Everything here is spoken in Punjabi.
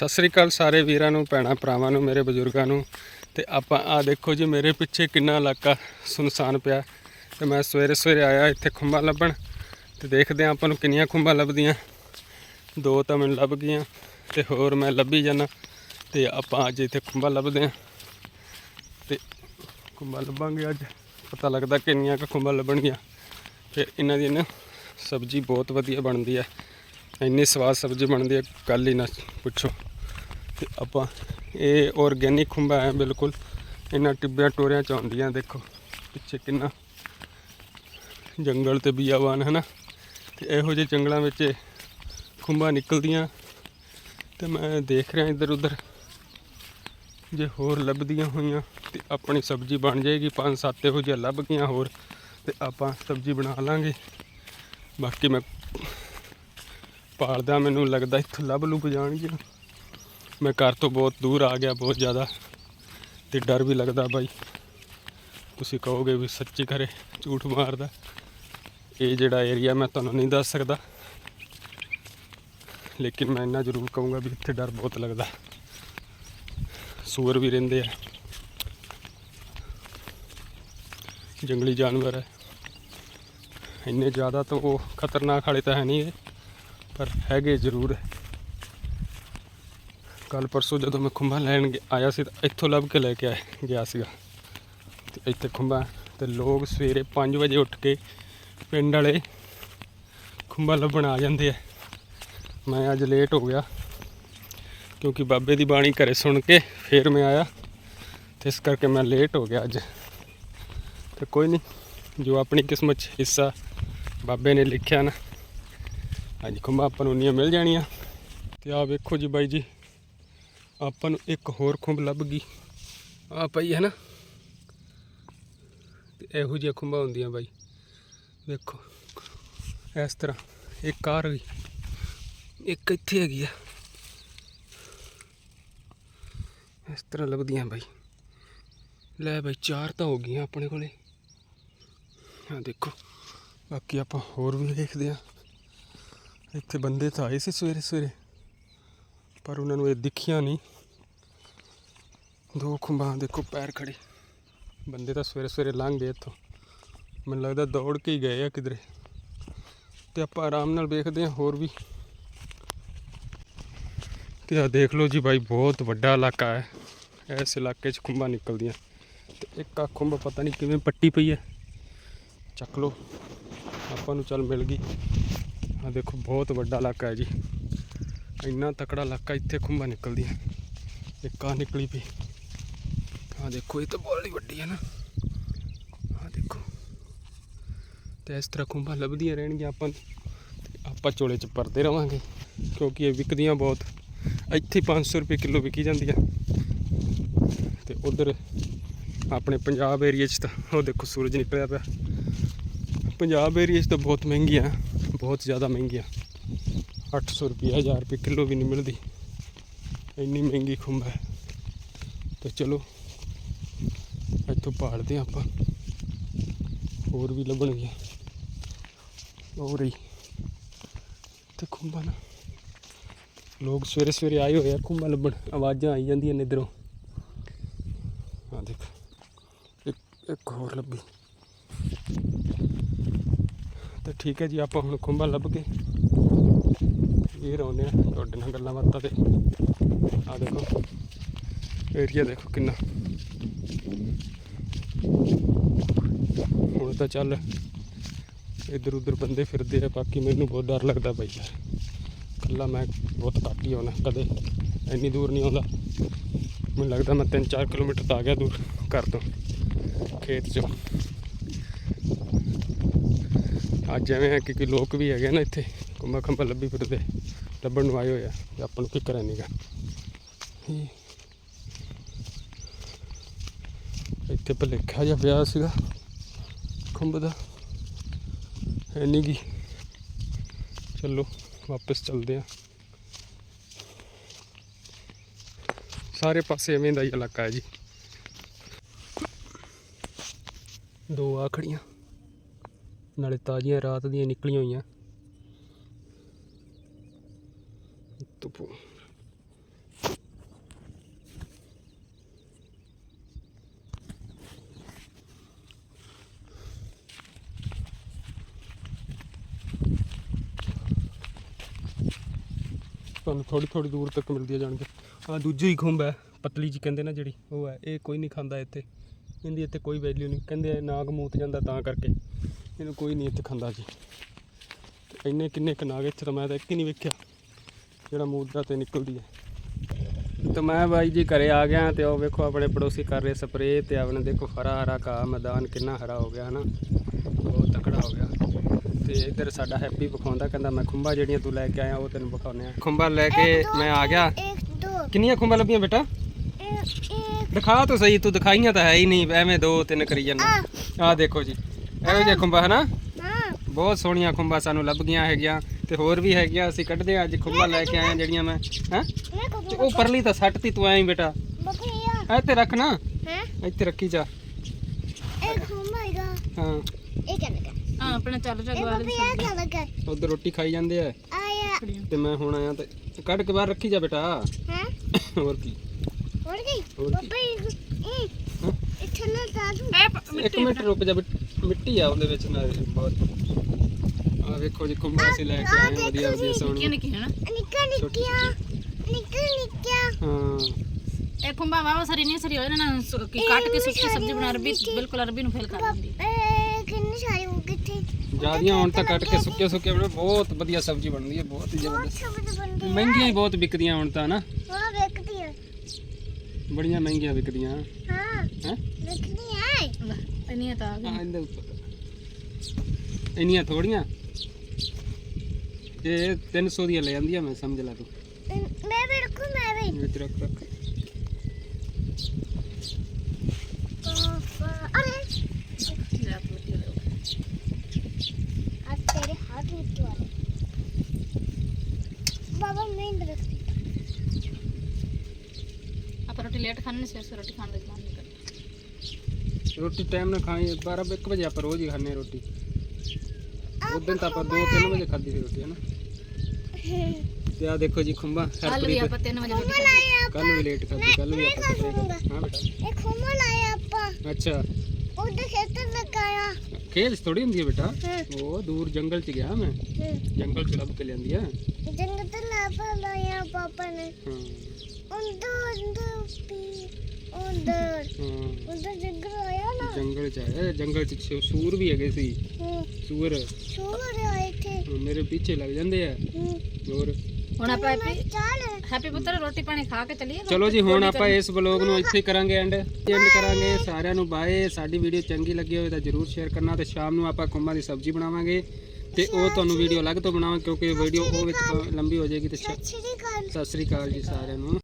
ਸਤਿ ਸ੍ਰੀ ਅਕਾਲ ਸਾਰੇ ਵੀਰਾਂ ਨੂੰ, ਭੈਣਾਂ ਭਰਾਵਾਂ ਨੂੰ, ਮੇਰੇ ਬਜ਼ੁਰਗਾਂ ਨੂੰ। ਤੇ ਆਪਾਂ ਆ ਦੇਖੋ ਜੀ, ਮੇਰੇ ਪਿੱਛੇ ਕਿੰਨਾ ਇਲਾਕਾ ਸੁਨਸਾਨ ਪਿਆ। ਤੇ ਮੈਂ ਸਵੇਰੇ ਸਵੇਰੇ ਆਇਆ ਇੱਥੇ ਖੁੰਬਾਂ ਲੱਭਣ। ਤੇ ਦੇਖਦੇ ਹਾਂ ਆਪਾਂ ਨੂੰ ਕਿੰਨੀਆਂ ਖੁੰਬਾਂ ਲੱਭਦੀਆਂ। ਦੋ ਤਾਂ ਮੈਨੂੰ ਲੱਭ ਗਈਆਂ ਤੇ ਹੋਰ ਮੈਂ ਲੱਭੀ ਜਾਣਾ ਤੇ ਆਪਾਂ ਅੱਜ ਇੱਥੇ ਖੁੰਬਾਂ ਲੱਭਦੇ ਹਾਂ। ਤੇ ਖੁੰਬਾਂ ਲੱਭਾਂਗੇ ਅੱਜ। ਪਤਾ ਲੱਗਦਾ ਕਿੰਨੀਆਂ ਕੁ ਖੁੰਬਾਂ ਲੱਭਣਗੀਆਂ। ਫਿਰ ਇਹਨਾਂ ਦੀ ਨਾ ਸਬਜ਼ੀ ਬਹੁਤ ਵਧੀਆ ਬਣਦੀ ਹੈ। ਇੰਨੀ ਸਵਾਦ ਸਬਜ਼ੀ ਬਣਦੀ ਹੈ ਗੱਲ ਹੀ ਨਾ ਪੁੱਛੋ। ਤੇ ਆਪਾਂ ਇਹ ਆਰਗੈਨਿਕ ਖੁੰਬਾ ਹੈ, ਬਿਲਕੁਲ। ਇਹਨਾਂ ਟਿੱਬਿਆਂ ਟੋਰਿਆਂ ਚ ਆਉਂਦੀਆਂ, ਦੇਖੋ, ਪਿੱਛੇ ਕਿੰਨਾ ਜੰਗਲ ਤੇ ਬੀਆਵਾਨ ਹੈ ਨਾ ਤੇ ਇਹੋ ਜਿਹੇ ਜੰਗਲਾਂ ਵਿੱਚ ਇਹ ਖੁੰਬਾਂ ਨਿਕਲਦੀਆਂ। ਤੇ ਮੈਂ ਦੇਖ ਰਿਹਾ ਇੱਧਰ ਉੱਧਰ ਜੇ ਹੋਰ ਲੱਭਦੀਆਂ ਹੋਈਆਂ, ਤੇ ਆਪਣੀ ਸਬਜ਼ੀ ਬਣ ਜਾਏਗੀ। ਪੰਜ ਸੱਤ ਇਹੋ ਜਿਹੀਆਂ ਲੱਭ ਗਈਆਂ ਹੋਰ, ਤੇ ਆਪਾਂ ਸਬਜ਼ੀ ਬਣਾ ਲਾਂਗੇ। ਬਾਕੀ ਮੈਂ ਪਾਲਦਾ, ਮੈਨੂੰ ਲੱਗਦਾ ਇੱਥੋਂ ਲੱਭ ਲੁੱਭ ਜਾਣਗੀਆਂ। ਮੈਂ ਘਰ ਤੋਂ ਬਹੁਤ ਦੂਰ ਆ ਗਿਆ, ਬਹੁਤ ਜ਼ਿਆਦਾ। ਤੇ ਡਰ ਵੀ ਲੱਗਦਾ ਬਾਈ। ਤੁਸੀਂ ਕਹੋਗੇ ਵੀ ਸੱਚੀ ਕਰੇ ਝੂਠ ਮਾਰਦਾ। ਇਹ ਜਿਹੜਾ ਏਰੀਆ ਮੈਂ ਤੁਹਾਨੂੰ ਨਹੀਂ ਦੱਸ ਸਕਦਾ। ਲੇਕਿਨ ਮੈਂ ਇੰਨਾ ਜ਼ਰੂਰ ਕਹੂੰਗਾ ਵੀ ਇੱਥੇ ਡਰ ਬਹੁਤ ਲੱਗਦਾ। ਸੂਰ ਵੀ ਰਹਿੰਦੇ ਆ। ਜੰਗਲੀ ਜਾਨਵਰ ਹੈ ਇੰਨੇ ਜ਼ਿਆਦਾ ਤਾਂ ਉਹ ਖਤਰਨਾਕ ਵਾਲੇ ਤਾਂ ਹੈ ਨਹੀਂ ਇਹ। ਪਰ ਹੈਗੇ ਜ਼ਰੂਰ। ਹੈ ਕੱਲ ਪਰਸੋਂ ਜਦੋਂ ਮੈਂ ਖੁੰਭਾ ਲੈਣ ਗਿਆ- ਆਇਆ ਸੀ ਤਾਂ ਇੱਥੋਂ ਲੱਭ ਕੇ ਲੈ ਕੇ ਆਇਆ ਗਿਆ ਸੀਗਾ। ਤੇ ਇੱਥੇ ਖੁੰਭਾ ਤੇ ਲੋਕ ਸਵੇਰੇ 5 ਵਜੇ ਉੱਠ ਕੇ ਪਿੰਡ ਵਾਲੇ ਖੁੰਭਾ ਲੱਭਣ ਆ ਜਾਂਦੇ ਆ। ਮੈਂ ਅੱਜ ਲੇਟ ਹੋ ਗਿਆ, ਕਿਉਂਕਿ ਬਾਬੇ ਦੀ ਬਾਣੀ ਘਰੇ ਸੁਣ ਕੇ ਫਿਰ ਮੈਂ ਆਇਆ। ਤੇ ਇਸ ਕਰਕੇ ਮੈਂ ਲੇਟ ਹੋ ਗਿਆ ਅੱਜ। ਤੇ ਕੋਈ ਨਹੀਂ, ਜੋ ਆਪਣੀ ਕਿਸਮਤ 'ਚ ਹਿੱਸਾ ਬਾਬੇ ਨੇ ਲਿਖਿਆ ਨਾ ਅੱਜ ਖੁੰਬਾਂ ਆਪਾਂ ਨੂੰ ਉਨੀਆਂ ਮਿਲ ਜਾਣੀਆਂ। ਤੇ ਆਹ ਵੇਖੋ ਜੀ ਬਾਈ ਜੀ ਆਪਾਂ ਨੂੰ ਇੱਕ ਹੋਰ ਖੁੰਬ ਲੱਭ ਗਈ। ਆ ਪਈ ਹੈ ਨਾ। ਤੇ ਇਹੋ ਜਿਹੀਆਂ ਖੁੰਬਾਂ ਹੁੰਦੀਆਂ ਬਾਈ। ਵੇਖੋ, ਇਸ ਤਰ੍ਹਾਂ ਇੱਕ ਆ ਰਹੀ ਇੱਕ ਇੱਥੇ ਹੈਗੀ ਆ। ਇਸ ਤਰ੍ਹਾਂ ਲੱਭਦੀਆਂ ਬਾਈ। ਲੈ ਬਾਈ, ਚਾਰ ਤਾਂ ਹੋ ਗਈਆਂ ਆਪਣੇ ਕੋਲੇ। ਆ ਦੇਖੋ, ਬਾਕੀ ਆਪਾਂ ਹੋਰ ਵੀ ਦੇਖਦੇ ਆ ਇੱਥੇ ਬੰਦੇ ਤਾਂ ਆਏ ਸੀ ਸਵੇਰੇ ਸਵੇਰੇ ਪਰ ਉਹਨਾਂ ਨੂੰ ਇਹ ਦਿਖੀਆਂ ਨਹੀਂ। ਦੋ ਖੁੰਬਾਂ ਦੇਖੋ ਪੈਰ ਖੜੇ ਬੰਦੇ ਤਾਂ ਸਵੇਰੇ ਸਵੇਰੇ ਲੰਘ ਗਏ ਇੱਥੋਂ। ਮੈਨੂੰ ਲੱਗਦਾ ਦੌੜ ਕੇ ਹੀ ਗਏ ਆ ਕਿਧਰੇ। ਤੇ ਆਪਾਂ ਆਰਾਮ ਨਾਲ ਵੇਖਦੇ ਹਾਂ ਹੋਰ ਵੀ। ਤੇ ਆ ਦੇਖ ਲਓ ਜੀ ਬਾਈ, ਬਹੁਤ ਵੱਡਾ ਇਲਾਕਾ ਹੈ। ਇਸ ਇਲਾਕੇ 'ਚ ਖੁੰਬਾਂ ਨਿਕਲਦੀਆਂ। ਤੇ ਇੱਕ ਆ ਖੁੰਬ ਪਤਾ ਨਹੀਂ ਕਿਵੇਂ ਪੱਟੀ ਪਈ ਹੈ। ਚੱਕ ਲਓ। ਆਪਾਂ ਨੂੰ ਚੱਲ ਮਿਲ ਗਈ। ਆ ਦੇਖੋ, ਬਹੁਤ ਵੱਡਾ ਇਲਾਕਾ ਹੈ ਜੀ। ਇੰਨਾ ਤਕੜਾ ਇਲਾਕਾ ਇੱਥੇ ਖੁੰਬਾਂ ਨਿਕਲਦੀਆਂ। ਇੱਕ ਆ ਨਿਕਲੀ ਪਈ। ਆ ਦੇਖੋ, ਇਹ ਤਾਂ ਬਹੁਤ ਹੀ ਵੱਡੀ ਹੈ ਨਾ। ਆ ਦੇਖੋ। ਤੇ ਇਸ ਤਰ੍ਹਾਂ ਖੁੰਬਾਂ ਲੱਭਦੀਆਂ ਰਹਿਣਗੀਆਂ ਆਪਾਂ ਆਪਾਂ ਚੋਲੇ ਚ ਪਰਦੇ ਰਵਾਂਗੇ, ਕਿਉਂਕਿ ਇਹ ਵਿਕਦੀਆਂ ਬਹੁਤ। ਇੱਥੇ 500 ਰੁਪਏ ਕਿਲੋ ਵਿਕੀ ਜਾਂਦੀਆਂ। ਤੇ ਉਧਰ ਆਪਣੇ ਪੰਜਾਬ ਏਰੀਆ 'ਚ ਤਾਂ, ਉਹ ਦੇਖੋ ਸੂਰਜ ਨਿਕਲਿਆ ਪਿਆ। ਪੰਜਾਬ ਏਰੀਆ 'ਚ ਤਾਂ ਬਹੁਤ ਮਹਿੰਗੀਆਂ, ਬਹੁਤ ਜ਼ਿਆਦਾ ਮਹਿੰਗੀਆਂ। 800 ਰੁਪਏ 1000 ਰੁਪਏ ਕਿਲੋ ਵੀ ਨਹੀਂ ਮਿਲਦੀ। ਇੰਨੀ ਮਹਿੰਗੀ ਖੁੰਬ ਹੈ। ਤੇ ਚਲੋ, ਇੱਥੋਂ ਪਾਲਦੇ ਹਾਂ ਆਪਾਂ। ਹੋਰ ਵੀ ਲੱਭਣਗੀਆਂ ਹੋ ਰਹੀ। ਤੇ ਖੁੰਬਾਂ ਨਾ। ਲੋਕ ਸਵੇਰੇ ਸਵੇਰੇ ਆਏ ਹੋਏ ਆ, ਖੁੰਬਾਂ ਲੱਭਣ। ਆਵਾਜ਼ਾਂ ਆਈ ਜਾਂਦੀਆਂ ਨੇ ਇੱਧਰੋਂ। ਆ ਦੇਖ। ਇੱਕ ਇੱਕ ਹੋਰ ਲੱਭੀ। ਤੇ ਠੀਕ ਹੈ ਜੀ, ਆਪਾਂ ਹੁਣ ਖੁੰਬਾਂ ਲੱਭ ਕੇ ਇਹ ਰਹੁੰਦੇ ਆ, ਤੁਹਾਡੇ ਨਾਲ ਗੱਲਾਂ ਬਾਤਾਂ ਤੇ। ਆ ਦੇਖੋ ਏਰੀਆ ਦੇਖੋ ਕਿੰਨਾ। ਹੁਣ ਤਾਂ ਚੱਲ ਇੱਧਰ ਉੱਧਰ ਬੰਦੇ ਫਿਰਦੇ ਆ, ਬਾਕੀ ਮੈਨੂੰ ਬਹੁਤ ਡਰ ਲੱਗਦਾ ਬਾਈ ਯਾਰ। ਇਕੱਲਾ ਮੈਂ ਬਹੁਤ ਘੱਟ ਹੀ ਆਉਣਾ, ਕਦੇ ਇੰਨੀ ਦੂਰ ਨਹੀਂ ਆਉਂਦਾ। ਮੈਨੂੰ ਲੱਗਦਾ ਮੈਂ 3-4 ਕਿਲੋਮੀਟਰ ਤਾਂ ਆ ਗਿਆ ਦੂਰ, ਘਰ ਤੋਂ, ਖੇਤ 'ਚੋਂ। ਅੱਜ ਐਵੇਂ ਹੈ ਕਿ ਕਿ ਲੋਕ ਵੀ ਹੈਗੇ ਨਾ ਇੱਥੇ। ਕੁੰਮਾ ਖੰਭਾ ਲੱਭੀ ਫਿਰਦੇ ਲੱਭਣ ਨੂੰ ਆਏ ਹੋਏ ਆ ਤੇ ਆਪਾਂ ਨੂੰ ਫਿਕਰ ਹੈ ਨਹੀਂਗਾ ਇੱਥੇ ਭਲੇਖਾ ਜਿਹਾ ਪਿਆ ਸੀਗਾ, ਖੰਭ ਦਾ। ਹੈ ਨਹੀਂ ਗੀ। ਚਲੋ, ਵਾਪਸ ਚੱਲਦੇ ਆ ਸਾਰੇ ਪਾਸੇ ਐਵੇਂ ਦਾ ਹੀ ਇਲਾਕਾ ਹੈ ਜੀ। ਦੋ ਆਖੜੀਆਂ ਨਾਲੇ ਤਾਜ਼ੀਆਂ ਰਾਤ ਦੀਆਂ ਨਿਕਲੀਆਂ ਹੋਈਆਂ। topu. ਤੁਹਾਨੂੰ ਥੋੜੀ ਥੋੜੀ ਦੂਰ ਤੱਕ ਮਿਲਦੀ ਜਾਣ ਕੇ ਆ ਦੂਜੀ ਖੁੰਬ ਹੈ, ਪਤਲੀ ਜੀ ਕਹਿੰਦੇ ਨਾ ਜਿਹੜੀ, ਉਹ ਹੈ। ਇਹ ਕੋਈ ਨਹੀਂ ਖਾਂਦਾ ਇੱਥੇ। ਇਹਦੀ ਇੱਥੇ ਕੋਈ ਵੈਲਿਊ ਨਹੀਂ। ਕਹਿੰਦੇ ਨਾਗ ਮੂਤ ਜਾਂਦਾ ਤਾਂ ਕਰਕੇ। ਇਹਨੂੰ ਕੋਈ ਨਹੀਂ ਇੱਥੇ ਖਾਂਦਾ ਜੀ। ਇੰਨੇ ਕਿੰਨੇ ਕਨਾਗ ਇੱਥੇ ਤਾਂ ਮੈਂ ਤਾਂ ਇੱਕ ਹੀ ਨਹੀਂ ਵੇਖਿਆ। ਜਿਹੜਾ ਮੂਦਰਾ ਤੇ ਨਿਕਲਦੀ ਹੈ। ਤਾਂ ਮੈਂ ਬਾਈ ਜੀ ਘਰੇ ਆ ਗਿਆ ਤੇ ਉਹ ਵੇਖੋ ਆਪਣੇ ਪੜੋਸੀ ਕਰ ਰਹੇ ਸਪਰੇਅ ਤੇ ਆਪਣੇ ਦੇਖੋ ਹਰਾ ਹਰਾ ਘਾਹ ਮੈਦਾਨ ਕਿੰਨਾ ਹਰਾ ਹੋ ਗਿਆ ਹਨਾ। ਬਹੁਤ ਤਕੜਾ ਹੋ ਗਿਆ। ਤੇ ਇੱਧਰ ਸਾਡਾ ਹੈਪੀ ਵਿਖਾਉਂਦਾ ਕਹਿੰਦਾ ਮੈਂ ਖੁੰਬਾ ਜਿਹੜੀਆਂ ਤੂੰ ਲੈ ਕੇ ਆਇਆ ਉਹ ਤੈਨੂੰ ਵਿਖਾਉਨੇ ਆ ਖੁੰਬਾ ਲੈ ਕੇ ਮੈਂ ਆ ਗਿਆ। ਕਿੰਨੀਆਂ ਖੁੰਬਾ ਲੱਭੀਆਂ ਬੇਟਾ? ਦਿਖਾ ਤਾਂ ਸਹੀ ਤੂੰ ਦਿਖਾਈਆਂ ਤਾਂ ਹੈ ਹੀ ਨਹੀਂ ਐਵੇਂ ਦੋ ਤਿੰਨ ਕਰੀ ਜਾਂਦਾ। ਆ ਦੇਖੋ ਜੀ ਇਹੋ ਜਿਹੇ ਖੁੰਬਾ ਹਨਾ। ਬਹੁਤ ਸੋਹਣੀਆਂ ਖੁੰਬਾ ਸਾਨੂੰ ਲੱਭ ਗਈਆਂ ਹੈਗੀਆਂ। ਤੇ ਹੋਰ ਵੀ ਹੈਗੀਆਂ ਅਸੀਂ ਕੱਢਦੇ ਆ ਅੱਜ ਖੁੱਲਾ ਲੈ ਕੇ ਆਏ ਜਿਹੜੀਆਂ ਮੈਂ ਹਾਂ? ਤੇ ਉਹ ਪਰਲੀ ਤਾਂ ਸੱਟ ਤੀ ਤੂੰ ਐਂ ਬੇਟਾ। ਐ ਤੇ ਰੱਖ ਨਾ। ਹੈ? ਇੱਥੇ ਰੱਖੀ ਜਾ। ਇਹ ਰੋਟੀ ਖਾਈ ਜਾਂਦੇ ਆ। ਤੇ ਮੈਂ ਹੁਣ ਆਇਆ ਤੇ ਕੱਢ ਕੇ ਬਾਹਰ ਰੱਖੀ ਜਾ ਬੇਟਾ। ਹੋਰ ਕੀ? ਹੋਰ ਕੀ? ਇੱਕ ਮਿੰਟ ਰੁਕ ਜਾ ਮਿੱਟੀ ਆ ਉਹਦੇ ਵਿੱਚ ਨਾ ਬਹੁਤ। ਆ ਵੇਖੋ ਜੀ ਕੁੰਬਾ ਅਸੀਂ ਲੈ ਕੇ ਆਏ ਵਧੀਆ ਵਧੀਆ ਸੋਹਣੀ। ਨਿੱਕੀਆਂ ਨਿੱਕੀਆਂ ਹਨਾ ਨਿੱਕਾ ਨਿੱਕਿਆ ਨਿੱਕਾ ਨਿੱਕਿਆ। ਹਾਂ। ਇਹ ਖੁੰਬਾ ਵਾਵਾ ਸਾਰੀ ਨਹੀਂ ਸਰੀ ਹੋਏ ਨਾ ਕਿ ਕੱਟ ਕੇ ਸੁੱਕੀ ਸਬਜ਼ੀ ਬਣਾ ਰਬੀ ਬਿਲਕੁਲ ਅਰਬੀ ਨੂੰ ਫੇਲ ਕਰ ਦਿੰਦੀ। ਇਹ ਹੁਣ ਤਾਂ ਕੱਟ ਕੇ ਸੁੱਕੇ ਸੁੱਕੇ ਬਣੇ ਬਹੁਤ ਵਧੀਆ ਸਬਜ਼ੀ ਬਣਦੀ ਹੈ ਬਹੁਤ ਹੀ ਜ਼ਬਰਦਸਤ। ਮਹਿੰਗੀਆਂ ਬਹੁਤ ਵਿਕਦੀਆਂ ਹੁਣ ਤਾਂ ਨਾ। ਹਾਂ ਵੇਖਦੀ ਬੜੀਆਂ ਮਹਿੰਗੀਆਂ ਵਿਕਦੀਆਂ। ਹਾਂ ਹੈ? ਵੇਖਦੀ ਆ ਇੰਨੀਆਂ ਤਾਂ ਆ ਗਈਆਂ। ਇੰਨੀਆਂ ਥੋੜੀਆਂ ਇਹ 300 ਦੀਆਂ ਲੈ ਜਾਂਦੀਆਂ ਮੈਂ ਸਮਝ ਲਾ ਤੂੰ मैं भी रखूं मैं भी ਵਿੱਚ ਰੱਖ ਰੱਖ पापा अरे ਲੈ ਆਪ ਮਿੱਟੀ ਲਿਆਓ। आज तेरे हाथ में क्यों आ रहे बाबा मैं इधर रखती ਆਪਾਂ ਰੋਟੀ ਲੇਟ ਖਾਣੇ ਨੇ ਸਵੇਰ ਰੋਟੀ ਖਾਣ ਦਾ ਮਨ ਨਹੀਂ ਕਰਦਾ ਰੋਟੀ ਟਾਈਮ ਨਾਲ ਖਾਈ 12 1 ਵਜੇ ਆਪਾਂ ਰੋਜ਼ ਹੀ ਖਾਂਦੇ ਹਾਂ ਰੋਟੀ ਉਸ ਦਿਨ ਤਾਂ ਆਪਾਂ 2 3 ਵਜੇ ਖਾਧੀ ਸੀ ਰੋਟੀ ਹੈ ਨਾ ਤੇ ਆ ਦੇਖੋ ਜੀ ਖੁੰਬਾ ਕੱਲ ਵੀ ਆਪਾਂ 3 ਵਜੇ ਕੱਲ ਵੀ ਲੇਟ ਕਰਦੀ ਕੱਲ ਵੀ ਆਪਾਂ ਹਾਂ ਬੇਟਾ। ਇਹ ਖੁੰਮਾ ਲਾਇਆ ਆਪਾਂ। ਅੱਛਾ। ਉਹਦੇ ਖੇਤ ਲਗਾਇਆ ਖੇਲ ਥੋੜੀ ਹੁੰਦੀ ਹੈ ਬੇਟਾ। ਉਹ ਦੂਰ ਜੰਗਲ ਚ ਗਿਆ ਮੈਂ। ਜੰਗਲ ਚ ਲੱਭ ਕੇ ਲਿਆਂਦੀ ਆ। ਜੰਗਲ ਤੋਂ ਲੱਭ ਲਿਆ ਪਾਪਾ ਨੇ। ਹਾਂ। ਉੰਦਰ ਉੰਦਰ ਪੀ ਉੰਦਰ ਉੰਦਰ ਜੰਗਲ ਆਇਆ ਨਾ। ਜੰਗਲ ਚ ਆਇਆ। ਜੰਗਲ ਚ ਸੂਰ ਵੀ ਹੈਗੇ ਸੀ। ਸੂਰ। ਸੂਰ ਆਇਆ। ਮੇਰੇ ਪਿੱਛੇ ਲੱਗ ਜਾਂਦੇ ਆ। ਹੋਰ? ਹੁਣ ਆਪਾਂ ਹੈਪੀ ਪੁੱਤਰ ਰੋਟੀ ਪਾਣੀ ਖਾ ਕੇ ਚੱਲੀਏ ਚਲੋ ਜੀ ਹੁਣ ਆਪਾਂ ਇਸ ਬਲੌਗ ਨੂੰ ਇੱਥੇ ਹੀ ਕਰਾਂਗੇ ਐਂਡ ਐਂਡ ਕਰਾਂਗੇ ਸਾਰਿਆਂ ਨੂੰ ਬਾਏ ਸਾਡੀ ਵੀਡੀਓ ਚੰਗੀ ਲੱਗੀ ਹੋਵੇ ਤਾਂ ਜਰੂਰ ਸ਼ੇਅਰ ਕਰਨਾ ਤੇ ਸ਼ਾਮ ਨੂੰ ਆਪਾਂ ਖੁੰਬਾਂ ਦੀ ਸਬਜ਼ੀ ਬਣਾਵਾਂਗੇ। ਤੇ ਉਹ ਤੁਹਾਨੂੰ ਵੀਡੀਓ ਅਲੱਗ ਤੋਂ ਬਣਾਵਾਂ ਕਿਉਂਕਿ ਵੀਡੀਓ ਉਹ ਵਿੱਚ ਲੰਬੀ ਹੋ ਜਾਏਗੀ ਤੇ ਸਤਿ ਸ੍ਰੀ ਅਕਾਲ ਜੀ ਸਾਰਿਆਂ ਨੂੰ।